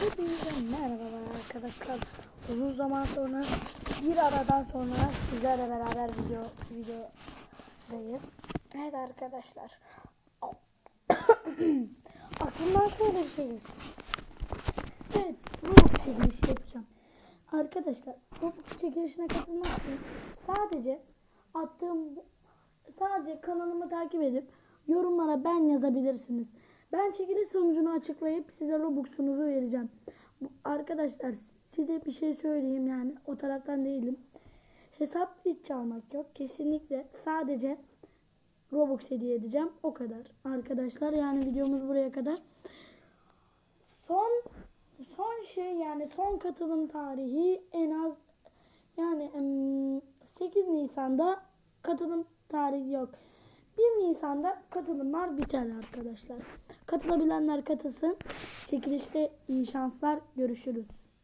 Hepinize merhabalar arkadaşlar. Uzun zaman sonra bir aradan sonra sizlerle beraber video videodayız. Evet arkadaşlar. Aklımdan şöyle bir şey geçti. Evet, Roblox çekilişi yapacağım. Arkadaşlar, Roblox çekilişine katılmak için sadece attığım sadece kanalımı takip edip yorumlara ben yazabilirsiniz. Ben çekiliş sonucunu açıklayıp size Robux'unuzu vereceğim. Arkadaşlar size bir şey söyleyeyim yani o taraftan değilim. Hesap hiç çalmak yok. Kesinlikle sadece Robux hediye edeceğim. O kadar. Arkadaşlar yani videomuz buraya kadar. Son son şey yani son katılım tarihi en az yani em, 8 Nisan'da katılım tarihi yok. 1 Nisan'da katılımlar biter arkadaşlar. Katılabilenler katılsın. Çekilişte iyi şanslar. Görüşürüz.